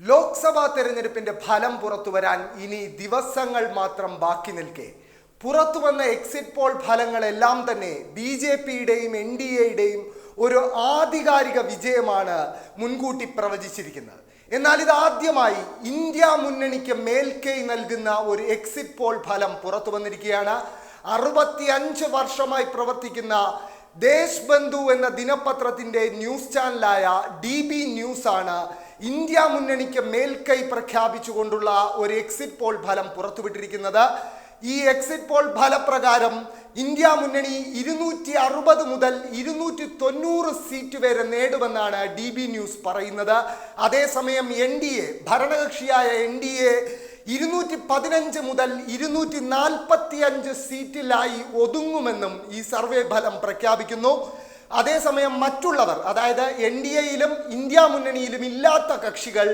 ലോക്സഭാ തെരഞ്ഞെടുപ്പിന്റെ ഫലം പുറത്തു വരാൻ ഇനി ദിവസങ്ങൾ മാത്രം ബാക്കി നിൽക്കെ. പുറത്തു വന്ന എക്സിറ്റ് പോൾ ഫലങ്ങളെല്ലാം തന്നെ ബി ജെ പിയുടെയും എൻ ഡി എയുടെയും ഒരു ആധികാരിക വിജയമാണ് മുൻകൂട്ടി പ്രവചിച്ചിരിക്കുന്നത്. എന്നാൽ ഇത് ആദ്യമായി ഇന്ത്യ മുന്നണിക്ക് മേൽക്കൈ നൽകുന്ന ഒരു എക്സിറ്റ് പോൾ ഫലം പുറത്തു വന്നിരിക്കുകയാണ്. അറുപത്തിയഞ്ച് വർഷമായി പ്രവർത്തിക്കുന്ന ദേശ് ബന്ധു എന്ന ദിനപത്രത്തിന്റെ ന്യൂസ് ചാനലായ ഡി ബി ന്യൂസ് ആണ് ഇന്ത്യ മുന്നണിക്ക് മേൽക്കൈ പ്രഖ്യാപിച്ചുകൊണ്ടുള്ള ഒരു എക്സിറ്റ് പോൾ ഫലം പുറത്തുവിട്ടിരിക്കുന്നത്. ഈ എക്സിറ്റ് പോൾ ഫലപ്രകാരം ഇന്ത്യ മുന്നണി ഇരുന്നൂറ്റി അറുപത് മുതൽ ഇരുന്നൂറ്റി തൊണ്ണൂറ് സീറ്റ് വരെ നേടുമെന്നാണ് ഡി ബി ന്യൂസ് പറയുന്നത്. അതേസമയം എൻ ഡി എ ഭരണകക്ഷിയായ എൻ ഡി എ ഇരുന്നൂറ്റി പതിനഞ്ച് മുതൽ ഇരുന്നൂറ്റി നാൽപ്പത്തി അഞ്ച് സീറ്റിലായി ഒതുങ്ങുമെന്നും ഈ സർവേ ഫലം പ്രഖ്യാപിക്കുന്നു. അതേസമയം മറ്റുള്ളവർ അതായത് എൻ ഡി എയിലും ഇന്ത്യ മുന്നണിയിലും ഇല്ലാത്ത കക്ഷികൾ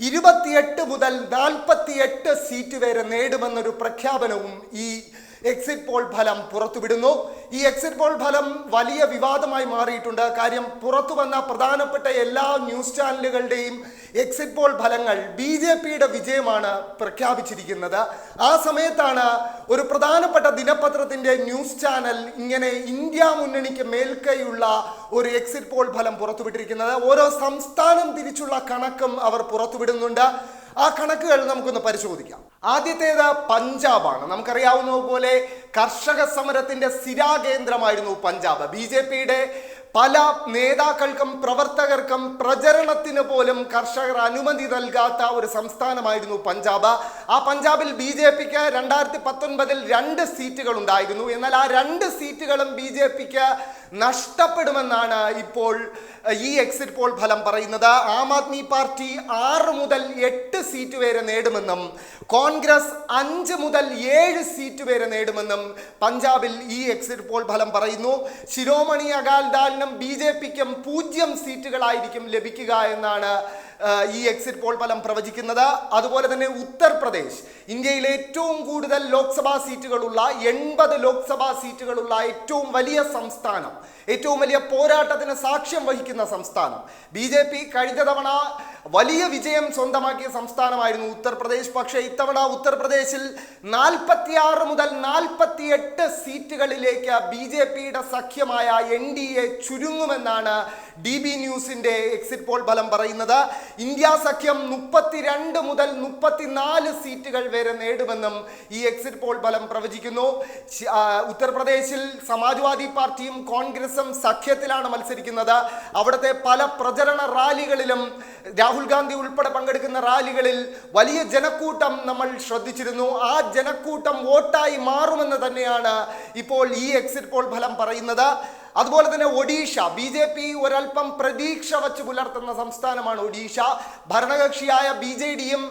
ഇരുപത്തിയെട്ട് മുതൽ നാൽപ്പത്തിയെട്ട് സീറ്റ് വരെ നേടുമെന്നൊരു പ്രഖ്യാപനവും ഈ എക്സിറ്റ് പോൾ ഫലം പുറത്തുവിടുന്നു. ഈ എക്സിറ്റ് പോൾ ഫലം വലിയ വിവാദമായി മാറിയിട്ടുണ്ട്. കാര്യം പുറത്തു വന്ന പ്രധാനപ്പെട്ട എല്ലാ ന്യൂസ് ചാനലുകളുടെയും എക്സിറ്റ് പോൾ ഫലങ്ങൾ ബി ജെ പിയുടെ വിജയമാണ് പ്രഖ്യാപിച്ചിരിക്കുന്നത്. ആ സമയത്താണ് ഒരു പ്രധാനപ്പെട്ട ദിനപത്രത്തിന്റെ ന്യൂസ് ചാനൽ ഇങ്ങനെ ഇന്ത്യ മുന്നണിക്ക് മേൽക്കൈയുള്ള ഒരു എക്സിറ്റ് പോൾ ഫലം പുറത്തുവിട്ടിരിക്കുന്നത്. ഓരോ സംസ്ഥാനം തിരിച്ചുള്ള കണക്കും അവർ പുറത്തുവിടുന്നുണ്ട്. ആ കണക്കുകൾ നമുക്കൊന്ന് പരിശോധിക്കാം. ആദ്യത്തേത് പഞ്ചാബാണ്. നമുക്കറിയാവുന്നതുപോലെ കർഷക സമരത്തിന്റെ സ്ഥിരാകേന്ദ്രമായിരുന്നു പഞ്ചാബ്. ബി ജെ പിയുടെ പല നേതാക്കൾക്കും പ്രവർത്തകർക്കും പ്രചരണത്തിന് പോലും കർഷകർ അനുമതി നൽകാത്ത ഒരു സംസ്ഥാനമായിരുന്നു പഞ്ചാബ്. ആ പഞ്ചാബിൽ ബി ജെ പിക്ക് രണ്ടായിരത്തി പത്തൊൻപതിൽ രണ്ട് സീറ്റുകൾ ഉണ്ടായിരുന്നു. എന്നാൽ ആ രണ്ട് സീറ്റുകളും ബി ജെ പിക്ക് നഷ്ടപ്പെടുമെന്നാണ് ഇപ്പോൾ ഈ എക്സിറ്റ് പോൾ ഫലം പറയുന്നത് ആം ആദ്മി പാർട്ടി ആറ് മുതൽ എട്ട് സീറ്റ് വരെ നേടുമെന്നും കോൺഗ്രസ് അഞ്ച് മുതൽ ഏഴ് സീറ്റ് വരെ നേടുമെന്നും പഞ്ചാബിൽ ഈ എക്സിറ്റ് പോൾ ഫലം പറയുന്നു. ശിരോമണി അകാൽദാലിനും ബി ജെ പിക്കും പൂജ്യം സീറ്റുകളായിരിക്കും ലഭിക്കുക എന്നാണ് ഈ എക്സിറ്റ് പോൾ ഫലം പ്രവചിക്കുന്നത് അതുപോലെ തന്നെ ഉത്തർപ്രദേശ്. ഇന്ത്യയിലെ ഏറ്റവും കൂടുതൽ ലോക്സഭാ സീറ്റുകളുള്ള എൺപത് ലോക്സഭാ സീറ്റുകളുള്ള ഏറ്റവും വലിയ സംസ്ഥാനം ഏറ്റവും വലിയ പോരാട്ടത്തിന് സാക്ഷ്യം വഹിക്കുന്ന സംസ്ഥാനം. ബി ജെ പി കഴിഞ്ഞ തവണ വലിയ വിജയം സ്വന്തമാക്കിയ സംസ്ഥാനമായിരുന്നു ഉത്തർപ്രദേശ്. പക്ഷേ ഇത്തവണ ഉത്തർപ്രദേശിൽ നാൽപ്പത്തിയാറ് മുതൽ നാൽപ്പത്തിയെട്ട് സീറ്റുകളിലേക്ക് ബി ജെ പിയുടെ സഖ്യമായ എൻ ഡി എ ചുരുങ്ങുമെന്നാണ് ഡി ബി ന്യൂസിന്റെ എക്സിറ്റ് പോൾ ഫലം പറയുന്നത് ഇന്ത്യ സഖ്യം മുപ്പത്തിരണ്ട് മുതൽ മുപ്പത്തിനാല് സീറ്റുകൾ വരെ നേടുമെന്നും ഈ എക്സിറ്റ് പോൾ ഫലം പ്രവചിക്കുന്നു. ഉത്തർപ്രദേശിൽ സമാജ്വാദി പാർട്ടിയും കോൺഗ്രസും സഖ്യത്തിലാണ് മത്സരിക്കുന്നത്. അവിടുത്തെ പല പ്രചരണ റാലികളിലും രാഹുൽ ഗാന്ധി ഉൾപ്പെടെ പങ്കെടുക്കുന്ന റാലികളിൽ വലിയ ജനക്കൂട്ടം നമ്മൾ ശ്രദ്ധിച്ചിരുന്നു. ആ ജനക്കൂട്ടം വോട്ടായി മാറുമെന്ന് തന്നെയാണ് ഇപ്പോൾ ഈ എക്സിറ്റ് പോൾ ഫലം പറയുന്നത്. അതുപോലെ തന്നെ ഒഡീഷ. ബി ജെ പി ഒരല്പം പ്രതീക്ഷ വച്ച് പുലർത്തുന്ന സംസ്ഥാനമാണ് ഒഡീഷ. ഭരണകക്ഷിയായ ബി ജെ ഡിയും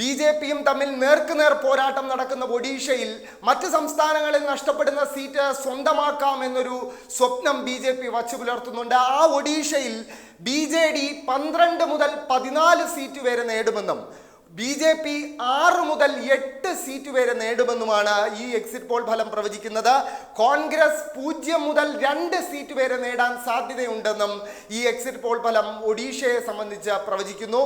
ബി ജെ പിയും തമ്മിൽ നേർക്കുനേർ പോരാട്ടം നടക്കുന്ന ഒഡീഷയിൽ മറ്റ് സംസ്ഥാനങ്ങളിൽ നഷ്ടപ്പെടുന്ന സീറ്റ് സ്വന്തമാക്കാം എന്നൊരു സ്വപ്നം ബി ജെ പി വച്ചു പുലർത്തുന്നുണ്ട്. ആ ഒഡീഷയിൽ ബി ജെ ഡി പന്ത്രണ്ട് മുതൽ പതിനാല് സീറ്റ് വരെ നേടുമെന്നും ബി ജെ പി ആറ് മുതൽ എട്ട് സീറ്റ് വരെ നേടുമെന്നുമാണ് ഈ എക്സിറ്റ് പോൾ ഫലം പ്രവചിക്കുന്നത്. കോൺഗ്രസ് പൂജ്യം മുതൽ രണ്ട് സീറ്റ് വരെ നേടാൻ സാധ്യതയുണ്ടെന്നും ഈ എക്സിറ്റ് പോൾ ഫലം ഒഡീഷയെ സംബന്ധിച്ച് പ്രവചിക്കുന്നു.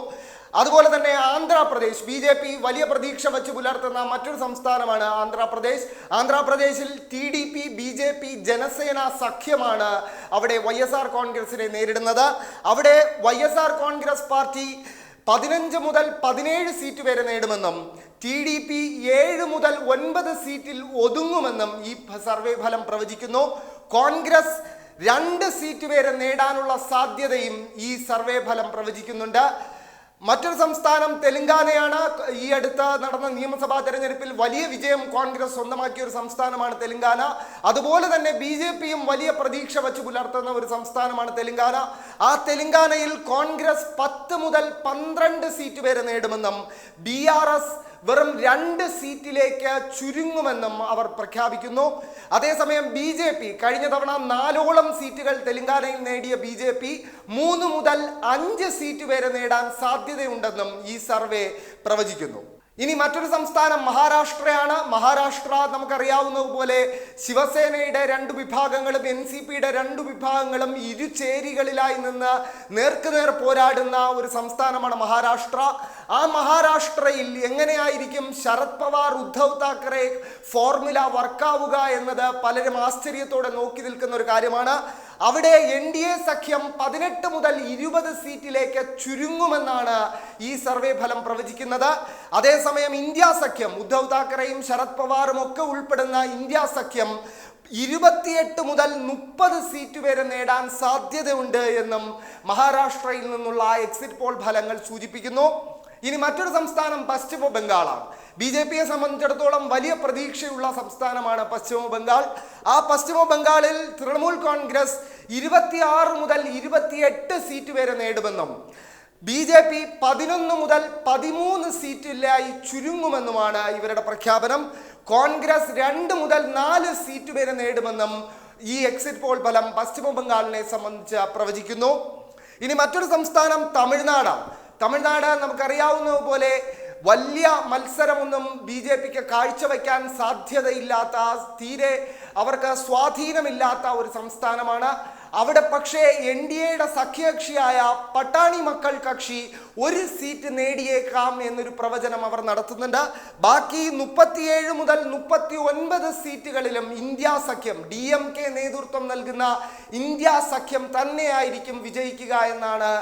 അതുപോലെ തന്നെ ആന്ധ്രാപ്രദേശ് ബി ജെ പി വലിയ പ്രതീക്ഷ വച്ച് പുലർത്തുന്ന മറ്റൊരു സംസ്ഥാനമാണ് ആന്ധ്രാപ്രദേശ്. ആന്ധ്രാപ്രദേശിൽ T D P B J P Janasena സഖ്യമാണ് അവിടെ വൈ എസ് ആർ കോൺഗ്രസിനെ നേരിടുന്നത്. അവിടെ Y S R Congress party പതിനഞ്ച് മുതൽ പതിനേഴ് സീറ്റ് വരെ നേടുമെന്നും ടി ഡി പി ഏഴ് മുതൽ ഒൻപത് സീറ്റിൽ ഒതുങ്ങുമെന്നും ഈ സർവേ ഫലം പ്രവചിക്കുന്നു. കോൺഗ്രസ് രണ്ട് സീറ്റ് വരെ നേടാനുള്ള സാധ്യതയും ഈ സർവേ ഫലം പ്രവചിക്കുന്നുണ്ട്. മറ്റൊരു സംസ്ഥാനം തെലങ്കാനയാണ്. ഈ അടുത്ത നടന്ന നിയമസഭാ തെരഞ്ഞെടുപ്പിൽ വലിയ വിജയം കോൺഗ്രസ് സ്വന്തമാക്കിയ ഒരു സംസ്ഥാനമാണ് തെലങ്കാന. അതുപോലെ തന്നെ ബി ജെ പിയും വലിയ പ്രതീക്ഷ വച്ച് പുലർത്തുന്ന ഒരു സംസ്ഥാനമാണ് തെലങ്കാന. ആ തെലങ്കാനയിൽ കോൺഗ്രസ് പത്ത് മുതൽ പന്ത്രണ്ട് സീറ്റ് വരെ നേടുമെന്നും ബി ആർ എസ് വെറും രണ്ട് സീറ്റിലേക്ക് ചുരുങ്ങുമെന്നും അവർ പ്രഖ്യാപിക്കുന്നു. അതേസമയം ബി ജെ പി കഴിഞ്ഞ തവണ നാലോളം സീറ്റുകൾ തെലങ്കാനയിൽ നേടിയ ബി ജെ പി മൂന്ന് മുതൽ അഞ്ച് സീറ്റ് വരെ നേടാൻ സാധ്യതയുണ്ടെന്നും ഈ സർവേ പ്രവചിക്കുന്നു. ഇനി മറ്റൊരു സംസ്ഥാനം മഹാരാഷ്ട്രയാണ്. മഹാരാഷ്ട്ര നമുക്കറിയാവുന്നതുപോലെ ശിവസേനയുടെ രണ്ട് വിഭാഗങ്ങളും എൻ സി പിയുടെ രണ്ട് വിഭാഗങ്ങളും ഇരുചേരികളിലായി നിന്ന് നേർക്കുനേർ പോരാടുന്ന ഒരു സംസ്ഥാനമാണ് മഹാരാഷ്ട്ര. ആ മഹാരാഷ്ട്രയിൽ എങ്ങനെയായിരിക്കും ശരത് പവാർ ഉദ്ധവ് താക്കറെ ഫോർമുല വർക്കാവുക എന്നത് പലരും ആശ്ചര്യത്തോടെ നോക്കി നിൽക്കുന്ന ഒരു കാര്യമാണ്. അവിടെ എൻ ഡി എ സഖ്യം പതിനെട്ട് മുതൽ ഇരുപത് സീറ്റിലേക്ക് ചുരുങ്ങുമെന്നാണ് ഈ സർവേ ഫലം പ്രവചിക്കുന്നത്. അതേസമയം ഇന്ത്യ സഖ്യം ഉദ്ധവ് താക്കറെയും ശരത് പവാറും ഒക്കെ ഉൾപ്പെടുന്ന ഇന്ത്യ സഖ്യം ഇരുപത്തിയെട്ട് മുതൽ മുപ്പത് സീറ്റ് വരെ നേടാൻ സാധ്യതയുണ്ട് എന്നും മഹാരാഷ്ട്രയിൽ നിന്നുള്ള എക്സിറ്റ് പോൾ ഫലങ്ങൾ സൂചിപ്പിക്കുന്നു. ഇനി മറ്റൊരു സംസ്ഥാനം പശ്ചിമ ബംഗാളാണ്. ബി ജെ പിയെ സംബന്ധിച്ചിടത്തോളം വലിയ പ്രതീക്ഷയുള്ള സംസ്ഥാനമാണ് പശ്ചിമ ബംഗാൾ. ആ പശ്ചിമ ബംഗാളിൽ തൃണമൂൽ കോൺഗ്രസ് ഇരുപത്തിയാറ് മുതൽ ഇരുപത്തിയെട്ട് സീറ്റ് വരെ നേടുമെന്നും ബി ജെ പി പതിനൊന്ന് മുതൽ പതിമൂന്ന് സീറ്റിലായി ചുരുങ്ങുമെന്നുമാണ് ഇവരുടെ പ്രഖ്യാപനം. കോൺഗ്രസ് രണ്ട് മുതൽ നാല് സീറ്റ് വരെ നേടുമെന്നും ഈ എക്സിറ്റ് പോൾ ഫലം പശ്ചിമ ബംഗാളിനെ സംബന്ധിച്ച് പ്രവചിക്കുന്നു. ഇനി മറ്റൊരു സംസ്ഥാനം തമിഴ്നാടാണ്. തമിഴ്നാട് നമുക്കറിയാവുന്ന പോലെ വലിയ മത്സരമൊന്നും ബി ജെ പിക്ക് കാഴ്ചവെക്കാൻ സാധ്യതയില്ലാത്ത തീരെ അവർക്ക് സ്വാധീനമില്ലാത്ത ഒരു സംസ്ഥാനമാണ് അവിടെ പക്ഷേ എൻ ഡി എയുടെ സഖ്യകക്ഷിയായ പട്ടാണി മക്കൾ കക്ഷി ഒരു സീറ്റ് നേടിയേക്കാം എന്നൊരു പ്രവചനം അവർ നടത്തുന്നുണ്ട്. ബാക്കി മുപ്പത്തിയേഴ് മുതൽ മുപ്പത്തി ഒൻപത് സീറ്റുകളിലും ഇന്ത്യ സഖ്യം ഡി എം കെ നേതൃത്വം നൽകുന്ന ഇന്ത്യ സഖ്യം തന്നെയായിരിക്കും വിജയിക്കുക എന്നാണ്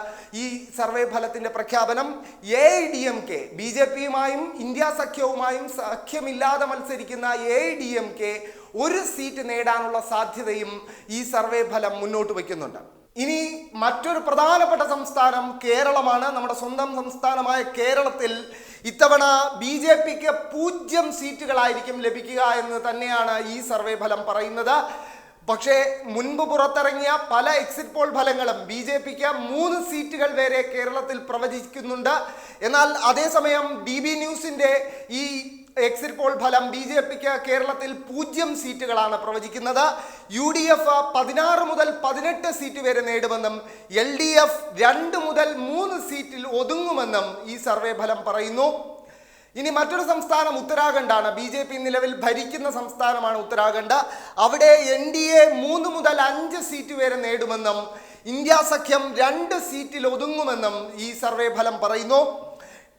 ഈ സർവേ ഫലത്തിന്റെ പ്രഖ്യാപനം. A D M K B J പിയുമായും India സഖ്യവുമായും സഖ്യമില്ലാതെ മത്സരിക്കുന്ന എ ഡി എം കെ ഒരു സീറ്റ് നേടാനുള്ള സാധ്യതയും ഈ സർവേ ഫലം മുന്നോട്ട് വയ്ക്കുന്നുണ്ട്. ഇനി മറ്റൊരു പ്രധാനപ്പെട്ട സംസ്ഥാനം കേരളമാണ്. നമ്മുടെ സ്വന്തം സംസ്ഥാനമായ കേരളത്തിൽ ഇത്തവണ ബി ജെ പിക്ക് പൂജ്യം സീറ്റുകളായിരിക്കും ലഭിക്കുക എന്ന് തന്നെയാണ് ഈ സർവേ ഫലം പറയുന്നത്. പക്ഷേ മുൻപ് പുറത്തിറങ്ങിയ പല എക്സിറ്റ് പോൾ ഫലങ്ങളും ബി ജെ പിക്ക് മൂന്ന് സീറ്റുകൾ വരെ കേരളത്തിൽ പ്രവചിക്കുന്നുണ്ട്. എന്നാൽ അതേസമയം ഡി ബി ന്യൂസിന്റെ ഈ എക്സിറ്റ് പോൾ ഫലം ബി ജെ പിക്ക് കേരളത്തിൽ പൂജ്യം സീറ്റുകളാണ് പ്രവചിക്കുന്നത്. യു ഡി എഫ് പതിനാറ് മുതൽ പതിനെട്ട് സീറ്റ് വരെ നേടുമെന്നും എൽ ഡി എഫ് രണ്ട് മുതൽ മൂന്ന് സീറ്റിൽ ഒതുങ്ങുമെന്നും ഈ സർവേ ഫലം പറയുന്നു. ഇനി മറ്റൊരു സംസ്ഥാനം ഉത്തരാഖണ്ഡാണ്. ബി ജെ പി നിലവിൽ ഭരിക്കുന്ന സംസ്ഥാനമാണ് ഉത്തരാഖണ്ഡ്. അവിടെ എൻ ഡി എ മൂന്ന് മുതൽ അഞ്ച് സീറ്റ് വരെ നേടുമെന്നും ഇന്ത്യ സഖ്യം രണ്ട് സീറ്റിൽ ഒതുങ്ങുമെന്നും ഈ സർവേ ഫലം പറയുന്നു.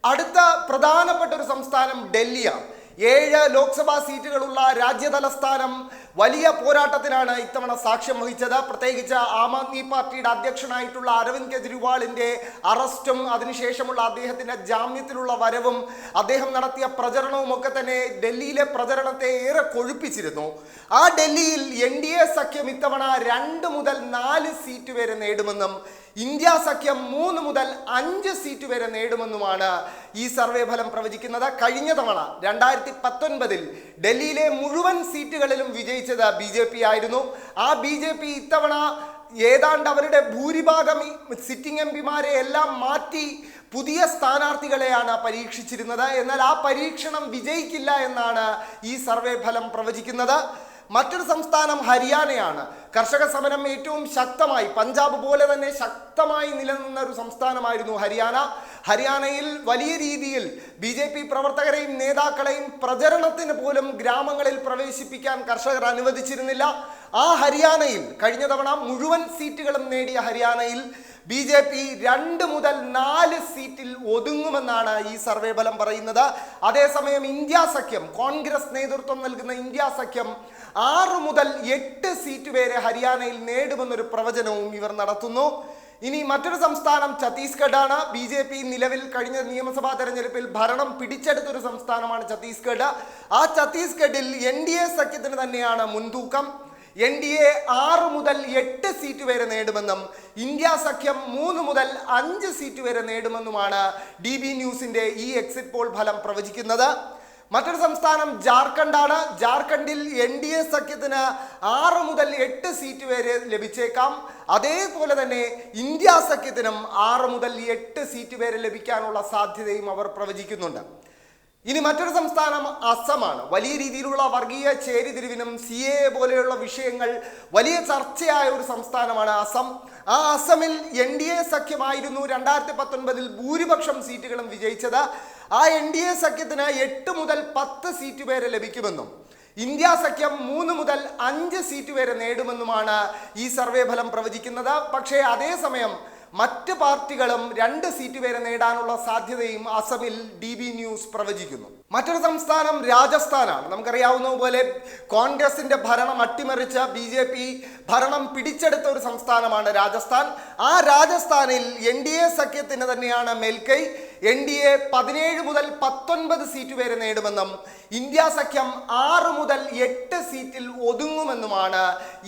അടുത്ത പ്രധാനപ്പെട്ട ഒരു സംസ്ഥാനം ഡൽഹിയാണ്. ഏഴ് ലോക്സഭാ സീറ്റുകളുള്ള രാജ്യതലസ്ഥാനം വലിയ പോരാട്ടത്തിനാണ് ഇത്തവണ സാക്ഷ്യം വഹിച്ചത്. പ്രത്യേകിച്ച് ആം ആദ്മി പാർട്ടിയുടെ അധ്യക്ഷനായിട്ടുള്ള അരവിന്ദ് കെജ്രിവാളിന്റെ അറസ്റ്റും അതിനുശേഷമുള്ള അദ്ദേഹത്തിന്റെ ജാമ്യത്തിലുള്ള വരവും അദ്ദേഹം നടത്തിയ പ്രചരണവും ഒക്കെ തന്നെ ഡൽഹിയിലെ പ്രചരണത്തെ ഏറെ കൊഴുപ്പിച്ചിരുന്നു. ആ ഡൽഹിയിൽ എൻ ഡി എ സഖ്യം ഇത്തവണ രണ്ട് മുതൽ നാല് സീറ്റ് വരെ നേടുമെന്നും ഇന്ത്യ സഖ്യം മൂന്ന് മുതൽ അഞ്ച് സീറ്റ് വരെ നേടുമെന്നുമാണ് ഈ സർവേ ഫലം പ്രവചിക്കുന്നത്. കഴിഞ്ഞ തവണ രണ്ടായിരത്തി പത്തൊൻപതിൽ ഡൽഹിയിലെ മുഴുവൻ സീറ്റുകളിലും വിജയിച്ചത് ബി ജെ പി ആയിരുന്നു. ആ ബി ജെ പി ഇത്തവണ ഏതാണ്ട് അവരുടെ ഭൂരിഭാഗം സിറ്റിംഗ് എം പിമാരെ എല്ലാം മാറ്റി പുതിയ സ്ഥാനാർത്ഥികളെയാണ് പരീക്ഷിച്ചിരുന്നത്. എന്നാൽ ആ പരീക്ഷണം വിജയിക്കില്ല എന്നാണ് ഈ സർവേ ഫലം പ്രവചിക്കുന്നത്. മറ്റൊരു സംസ്ഥാനം ഹരിയാനയാണ്. കർഷക സമരം ഏറ്റവും ശക്തമായി പഞ്ചാബ് പോലെ തന്നെ ശക്തമായി നിലനിന്ന ഒരു സംസ്ഥാനമായിരുന്നു ഹരിയാന. ഹരിയാനയിൽ വലിയ രീതിയിൽ ബി ജെ പി പ്രവർത്തകരെയും നേതാക്കളെയും പ്രചരണത്തിന് പോലും ഗ്രാമങ്ങളിൽ പ്രവേശിപ്പിക്കാൻ കർഷകർ അനുവദിച്ചിരുന്നില്ല. ആ ഹരിയാനയിൽ കഴിഞ്ഞ തവണ മുഴുവൻ സീറ്റുകളും നേടിയ ഹരിയാനയിൽ ബി ജെ പി രണ്ട് മുതൽ നാല് സീറ്റിൽ ഒതുങ്ങുമെന്നാണ് ഈ സർവേ ഫലം പറയുന്നത്. അതേസമയം ഇന്ത്യ സഖ്യം കോൺഗ്രസ് നേതൃത്വം നൽകുന്ന ഇന്ത്യ സഖ്യം ആറ് മുതൽ എട്ട് സീറ്റ് വരെ ഹരിയാനയിൽ നേടുമെന്നൊരു പ്രവചനവും ഇവർ നടത്തുന്നു. ഇനി മറ്റൊരു സംസ്ഥാനം ഛത്തീസ്ഗഡാണ്. ബി ജെ പി നിലവിൽ കഴിഞ്ഞ നിയമസഭാ തെരഞ്ഞെടുപ്പിൽ ഭരണം പിടിച്ചെടുത്തൊരു സംസ്ഥാനമാണ് ഛത്തീസ്ഗഡ്. ആ ഛത്തീസ്ഗഡിൽ എൻ ഡി എ സഖ്യത്തിന് തന്നെയാണ് മുൻതൂക്കം. എൻ ഡി എ ആറ് മുതൽ എട്ട് സീറ്റ് വരെ നേടുമെന്നും ഇന്ത്യ സഖ്യം മൂന്ന് മുതൽ അഞ്ച് സീറ്റ് വരെ നേടുമെന്നുമാണ് ഡി ബി ന്യൂസിന്റെ ഈ എക്സിറ്റ് പോൾ ഫലം പ്രവചിക്കുന്നത്. മറ്റൊരു സംസ്ഥാനം ജാർഖണ്ഡാണ്. ജാർഖണ്ഡിൽ എൻ ഡി എ സഖ്യത്തിന് ആറ് മുതൽ എട്ട് സീറ്റ് വരെ ലഭിച്ചേക്കാം. അതേപോലെ തന്നെ ഇന്ത്യ സഖ്യത്തിനും ആറ് മുതൽ എട്ട് സീറ്റ് വരെ ലഭിക്കാനുള്ള സാധ്യതയും അവർ പ്രവചിക്കുന്നുണ്ട്. ഇനി മറ്റൊരു സംസ്ഥാനം അസമാണ്. വലിയ രീതിയിലുള്ള വർഗീയ ചേരിതിരിവിനും സി എ പോലെയുള്ള വിഷയങ്ങൾ വലിയ ചർച്ചയായ ഒരു സംസ്ഥാനമാണ് അസം. ആ അസമിൽ എൻ ഡി എ സഖ്യമായിരുന്നു രണ്ടായിരത്തി പത്തൊൻപതിൽ ഭൂരിപക്ഷം സീറ്റുകളും വിജയിച്ചത്. ആ എൻ ഡി എ സഖ്യത്തിന് എട്ട് മുതൽ പത്ത് സീറ്റ് പേരെ ലഭിക്കുമെന്നും ഇന്ത്യ സഖ്യം മൂന്ന് മുതൽ അഞ്ച് സീറ്റ് വരെ നേടുമെന്നുമാണ് ഈ സർവേ ഫലം പ്രവചിക്കുന്നത്. പക്ഷേ അതേസമയം മറ്റ് പാർട്ടികളും രണ്ട് സീറ്റ് വരെ നേടാനുള്ള സാധ്യതയും അസമിൽ ഡി ബി ന്യൂസ് പ്രവചിക്കുന്നു. മറ്റൊരു സംസ്ഥാനം രാജസ്ഥാനാണ്. നമുക്കറിയാവുന്ന പോലെ കോൺഗ്രസിന്റെ ഭരണം അട്ടിമറിച്ച ബി ജെ പി ഭരണം പിടിച്ചെടുത്ത ഒരു സംസ്ഥാനമാണ് രാജസ്ഥാൻ. ആ രാജസ്ഥാനിൽ എൻ ഡി എ സഖ്യത്തിന് തന്നെയാണ് മേൽക്കൈ. എൻ ഡി എ പതിനേഴ് മുതൽ പത്തൊൻപത് സീറ്റ് വരെ നേടുമെന്നും ഇന്ത്യ സഖ്യം ആറ് മുതൽ എട്ട് സീറ്റിൽ ഒതുങ്ങുമെന്നുമാണ്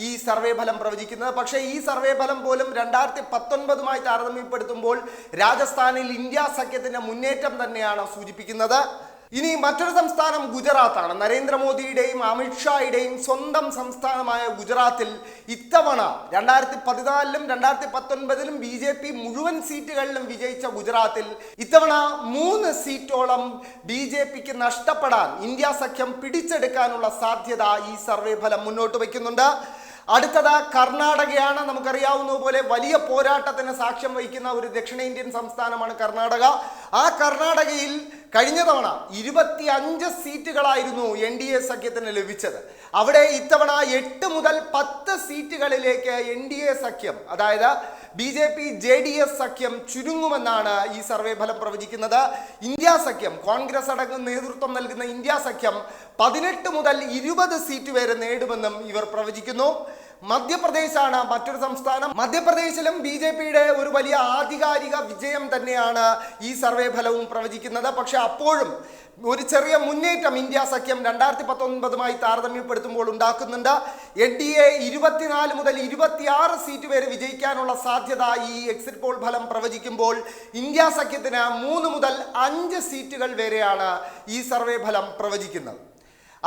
ഈ സർവേ ഫലം പ്രവചിക്കുന്നത്. പക്ഷേ ഈ സർവേ ഫലം പോലും രണ്ടായിരത്തി പത്തൊൻപതുമായി താരതമ്യപ്പെടുത്തുമ്പോൾ രാജസ്ഥാനിൽ ഇന്ത്യ സഖ്യത്തിന്റെ മുന്നേറ്റം തന്നെയാണ് സൂചിപ്പിക്കുന്നത്. ഇനി മറ്റൊരു സംസ്ഥാനം ഗുജറാത്താണ്. നരേന്ദ്രമോദിയുടെയും അമിത്ഷായുടെയും സ്വന്തം സംസ്ഥാനമായ ഗുജറാത്തിൽ ഇത്തവണ രണ്ടായിരത്തി പതിനാലിലും രണ്ടായിരത്തി പത്തൊൻപതിലും ബി ജെ പി മുഴുവൻ സീറ്റുകളിലും വിജയിച്ച ഗുജറാത്തിൽ ഇത്തവണ മൂന്ന് സീറ്റോളം ബി ജെ പിക്ക് നഷ്ടപ്പെടാൻ ഇന്ത്യ സഖ്യം പിടിച്ചെടുക്കാനുള്ള സാധ്യത ഈ സർവേ ഫലം മുന്നോട്ട് വയ്ക്കുന്നുണ്ട്. അടുത്തത് കർണാടകയാണ്. നമുക്കറിയാവുന്ന പോലെ വലിയ പോരാട്ടത്തിന് സാക്ഷ്യം വഹിക്കുന്ന ഒരു ദക്ഷിണേന്ത്യൻ സംസ്ഥാനമാണ് കർണാടക. ആ കർണാടകയിൽ കഴിഞ്ഞ തവണ ഇരുപത്തി അഞ്ച് സീറ്റുകളായിരുന്നു എൻ ഡി എ സഖ്യത്തിന് ലഭിച്ചത്. അവിടെ ഇത്തവണ എട്ട് മുതൽ പത്ത് സീറ്റുകളിലേക്ക് എൻ ഡി എ സഖ്യം അതായത് B J P J D S സഖ്യം ചുരുങ്ങുമെന്നാണ് ഈ സർവേ ഫലം പ്രവചിക്കുന്നത്. ഇന്ത്യ സഖ്യം കോൺഗ്രസ് അടക്കം നേതൃത്വം നൽകുന്ന ഇന്ത്യ സഖ്യം പതിനെട്ട് മുതൽ ഇരുപത് സീറ്റ് വരെ നേടുമെന്നും ഇവർ പ്രവചിക്കുന്നു. മധ്യപ്രദേശാണ് മറ്റൊരു സംസ്ഥാനം. മധ്യപ്രദേശിലും ബി ജെ പിയുടെ ഒരു വലിയ ആധികാരിക വിജയം തന്നെയാണ് ഈ സർവേ ഫലവും പ്രവചിക്കുന്നത്. പക്ഷെ അപ്പോഴും ഒരു ചെറിയ മുന്നേറ്റം ഇന്ത്യ സഖ്യം രണ്ടായിരത്തി പത്തൊൻപതുമായി താരതമ്യപ്പെടുത്തുമ്പോൾ ഉണ്ടാക്കുന്നുണ്ട്. എൻ ഡി എ ഇരുപത്തിനാല് മുതൽ ഇരുപത്തിയാറ് സീറ്റ് വരെ വിജയിക്കാനുള്ള സാധ്യത ഈ എക്സിറ്റ് പോൾ ഫലം പ്രവചിക്കുമ്പോൾ ഇന്ത്യ സഖ്യത്തിന് മൂന്ന് മുതൽ അഞ്ച് സീറ്റുകൾ വരെയാണ് ഈ സർവേ ഫലം പ്രവചിക്കുന്നത്.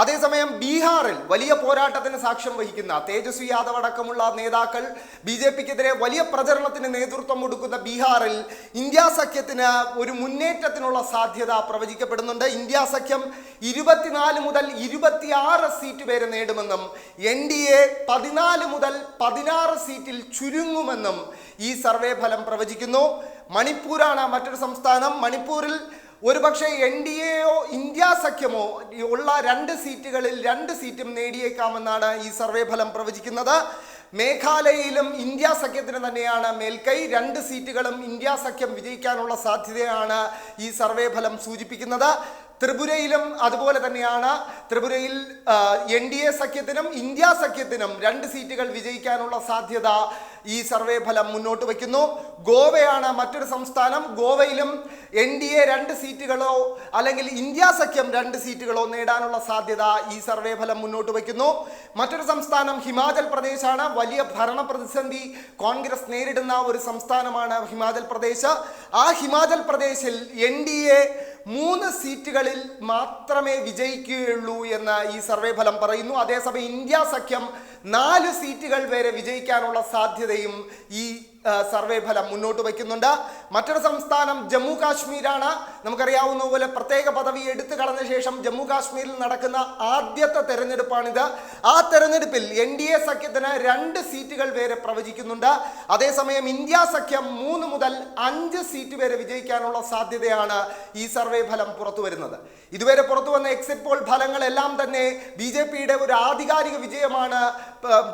അതേസമയം ബീഹാറിൽ വലിയ പോരാട്ടത്തിന് സാക്ഷ്യം വഹിക്കുന്ന തേജസ്വി യാദവ് അടക്കമുള്ള നേതാക്കൾ ബി ജെ പിക്കെതിരെ വലിയ പ്രചരണത്തിന് നേതൃത്വം കൊടുക്കുന്ന ബീഹാറിൽ ഇന്ത്യ സഖ്യത്തിന് ഒരു മുന്നേറ്റത്തിനുള്ള സാധ്യത പ്രവചിക്കപ്പെടുന്നുണ്ട്. ഇന്ത്യ സഖ്യം ഇരുപത്തിനാല് മുതൽ ഇരുപത്തിയാറ് സീറ്റ് വരെ നേടുമെന്നും എൻ ഡി എ പതിനാല് മുതൽ പതിനാറ് സീറ്റിൽ ചുരുങ്ങുമെന്നും ഈ സർവേ ഫലം പ്രവചിക്കുന്നു. മണിപ്പൂരാണ് മറ്റൊരു സംസ്ഥാനം. മണിപ്പൂരിൽ ഒരുപക്ഷെ എൻ ഡി എയോ ഇന്ത്യ സഖ്യമോ ഉള്ള രണ്ട് സീറ്റുകളിൽ രണ്ട് സീറ്റും നേടിയേക്കാമെന്നാണ് ഈ സർവേ ഫലം പ്രവചിക്കുന്നത്. മേഘാലയയിലും ഇന്ത്യ സഖ്യത്തിന് തന്നെയാണ് മേൽക്കൈ. രണ്ട് സീറ്റുകളും ഇന്ത്യ സഖ്യം വിജയിക്കാനുള്ള സാധ്യതയാണ് ഈ സർവേ ഫലം സൂചിപ്പിക്കുന്നത്. ത്രിപുരയിലും അതുപോലെ തന്നെയാണ്. ത്രിപുരയിൽ എൻ ഡി എ സഖ്യത്തിനും ഇന്ത്യ സഖ്യത്തിനും രണ്ട് സീറ്റുകൾ വിജയിക്കാനുള്ള സാധ്യത ഈ സർവേ ഫലം മുന്നോട്ട് വയ്ക്കുന്നു. ഗോവയാണ് മറ്റൊരു സംസ്ഥാനം. ഗോവയിലും എൻ ഡി എ രണ്ട് സീറ്റുകളോ അല്ലെങ്കിൽ ഇന്ത്യ സഖ്യം രണ്ട് സീറ്റുകളോ നേടാനുള്ള സാധ്യത ഈ സർവേ ഫലം മുന്നോട്ട് വയ്ക്കുന്നു. മറ്റൊരു സംസ്ഥാനം ഹിമാചൽ പ്രദേശാണ്. വലിയ ഭരണ പ്രതിസന്ധി കോൺഗ്രസ് നേരിടുന്ന ഒരു സംസ്ഥാനമാണ് ഹിമാചൽ പ്രദേശ്. ആ ഹിമാചൽ പ്രദേശിൽ എൻ ഡി എ മൂന്ന് സീറ്റുകളിൽ മാത്രമേ വിജയിക്കുകയുള്ളൂ എന്ന് ഈ സർവേ ഫലം പറയുന്നു. അതേസമയം ഇന്ത്യ സഖ്യം നാല് സീറ്റുകൾ വരെ വിജയിക്കാനുള്ള സാധ്യതയും ഈ സർവേ ഫലം മുന്നോട്ട് വയ്ക്കുന്നുണ്ട്. മറ്റൊരു സംസ്ഥാനം ജമ്മു കാശ്മീരാണ്. നമുക്കറിയാവുന്ന പോലെ പ്രത്യേക പദവി എടുത്തു കളഞ്ഞ ശേഷം ജമ്മു കാശ്മീരിൽ നടക്കുന്ന ആദ്യത്തെ തെരഞ്ഞെടുപ്പാണിത്. ആ തെരഞ്ഞെടുപ്പിൽ എൻ ഡി എ സഖ്യത്തിന് രണ്ട് സീറ്റുകൾ വരെ പ്രവചിക്കുന്നുണ്ട്. അതേസമയം ഇന്ത്യ സഖ്യം മൂന്ന് മുതൽ അഞ്ച് സീറ്റ് വരെ വിജയിക്കാനുള്ള സാധ്യതയാണ് ഈ സർവേ ഫലം പുറത്തു വരുന്നത്. ഇതുവരെ പുറത്തു വന്ന എക്സിറ്റ് പോൾ ഫലങ്ങളെല്ലാം തന്നെ ബി ജെ പിയുടെ ഒരു ആധികാരിക വിജയമാണ്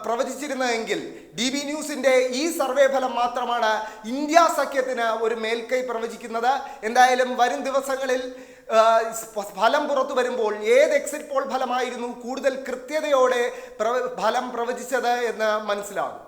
പ്രവചിച്ചിരുന്നതെങ്കിൽ ഡി ബി ന്യൂസിന്റെ ഈ സർവേ ഫലം മാത്രമാണ് ഇന്ത്യ സഖ്യത്തിന് ഒരു മേൽക്കൈ പ്രവചിക്കുന്നത്. എന്തായാലും വരും ദിവസങ്ങളിൽ ഫലം പുറത്തു വരുമ്പോൾ ഏത് എക്സിറ്റ് പോൾ ഫലമായിരുന്നു കൂടുതൽ കൃത്യതയോടെ ഫലം പ്രവചിച്ചത് എന്ന് മനസ്സിലാകും.